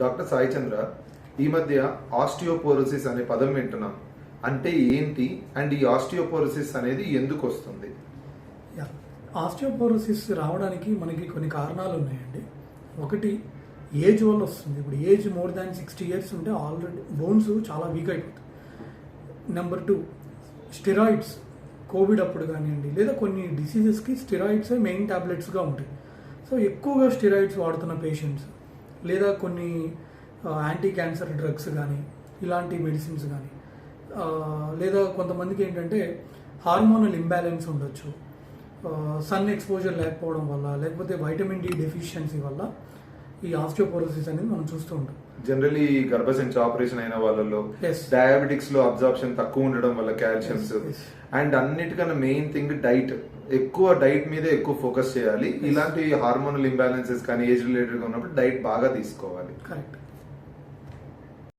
Doctor Sai చంద్ర ఈ మధ్య osteoporosis అనే పదం వింటున్నాం. అంటే ఏంటి? అండ్ ఈ ఆస్టియోపోరోసిస్ అనేది ఎందుకు వస్తుంది? యా ఆస్టియోపోరోసిస్ రావడానికి మనకి కొన్ని కారణాలు ఉన్నాయండి. ఒకటి ఏజ్ వల్ల వస్తుంది. ఇప్పుడు age more than sixty years ఉంటే ఆల్రెడీ బోన్స్ చాలా వీక్ అయిపోతుంది నెంబర్ టూ స్టిరాయిడ్స్ కోవిడ్ అప్పుడు కానివ్వండి లేదా కొన్ని డిసీజెస్కి స్టిరాయిడ్స్ మెయిన్ టాబ్లెట్స్గా ఉంటాయి. సో ఎక్కువగా స్టిరాయిడ్స్ వాడుతున్న పేషెంట్స్ లేదా కొన్ని యాంటీ క్యాన్సర్ డ్రగ్స్ కానీ ఇలాంటి మెడిసిన్స్ కానీ లేదా కొంతమందికి ఏంటంటే హార్మోనల్ ఇంబ్యాలెన్స్ ఉండొచ్చు. సన్ ఎక్స్పోజర్ లేకపోవడం వల్ల లేకపోతే వైటమిన్ డి డెఫిషియన్సీ వల్ల ఈ ఆస్టియోపోరోసిస్ అనేది మనం చూస్తూ ఉంటాం. జనరలీ గర్భసంచి ఆపరేషన్ అయిన వాళ్ళలో. డయాబెటిక్స్లో అబ్జార్ప్షన్ తక్కువ ఉండడం వల్ల కాల్షియమ్స్. అండ్ అన్నిటికన్నా మెయిన్ థింగ్ డైట్ ఎక్కువ డైట్ మీదే ఎక్కువ ఫోకస్ చేయాలి. ఇలాంటి హార్మోనల్ ఇంబ్యాలెన్సెస్ కానీ ఏజ్ రిలేటెడ్గా ఉన్నప్పుడు డైట్ బాగా తీసుకోవాలి. కరెక్ట్